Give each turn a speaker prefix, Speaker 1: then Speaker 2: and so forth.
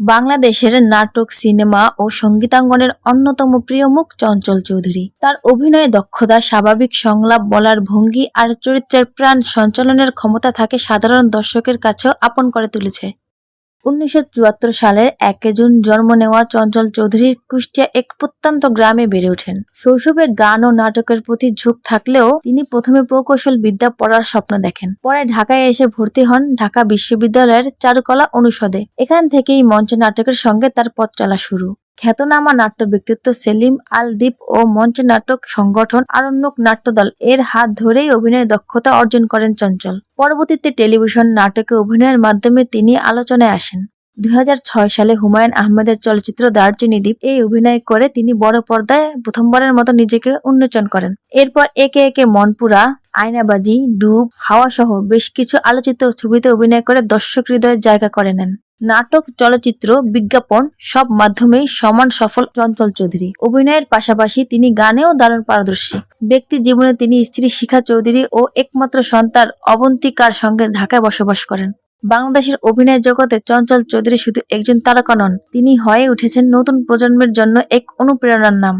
Speaker 1: বাংলাদেশের নাটক, সিনেমা ও সঙ্গীতাঙ্গনের অন্যতম প্রিয় মুখ চঞ্চল চৌধুরী। তার অভিনয়ে দক্ষতা, স্বাভাবিক সংলাপ, বলার ভঙ্গি আর চরিত্রের প্রাণ সঞ্চালনের ক্ষমতা থাকে সাধারণ দর্শকের কাছেও আপন করে তুলেছে। উনিশশো চুয়াত্তর সালের একে জুন জন্ম নেওয়া চঞ্চল চৌধুরী কুষ্টিয়া এক প্রত্যন্ত গ্রামে বেড়ে ওঠেন। শৈশবে গান ও নাটকের প্রতি ঝোঁক থাকলেও তিনি প্রথমে প্রকৌশল বিদ্যা পড়ার স্বপ্ন দেখেন। পরে ঢাকায় এসে ভর্তি হন ঢাকা বিশ্ববিদ্যালয়ের চারুকলা অনুষদে। এখান থেকেই মঞ্চ নাটকের সঙ্গে তার পথ চলা শুরু। খ্যাতনামা নাট্য ব্যক্তিত্ব সেলিম আল দ্বীপ ও মঞ্চ নাটক সংগঠন আরণ্যক নাট্যদল এর হাত ধরেই অভিনয়ে দক্ষতা অর্জন করেন চঞ্চল। পরবর্তীতে টেলিভিশন নাটকে অভিনয়ের মাধ্যমে তিনি আলোচনায় আসেন। দুই হাজার ছয় সালে হুমায়ুন আহমেদের চলচ্চিত্র দার্জিনি দ্বীপ এই অভিনয় করে তিনি বড় পর্দায় প্রথমবারের মতো নিজেকে উন্মোচন করেন। এরপর একে একে মনপুরা, আয়নাবাজি, ডুব হাওয়া সহ বেশ কিছু আলোচিত ছবিতে অভিনয় করে দর্শক হৃদয়ে জায়গা করে নেন। নাটক, চলচ্চিত্র, বিজ্ঞাপন সব মাধ্যমেই সমান সফল চঞ্চল চৌধুরী। অভিনয়ের পাশাপাশি তিনি গানেও দারুণ পারদর্শী। ব্যক্তি জীবনে তিনি স্ত্রী শিখা চৌধুরী ও একমাত্র সন্তান অবন্তিকার সঙ্গে ঢাকায় বসবাস করেন। বাংলাদেশের অভিনয় জগতে চঞ্চল চৌধুরী শুধু একজন তারকা নন, তিনি হয়ে উঠেছেন নতুন প্রজন্মের জন্য এক অনুপ্রেরণার নাম।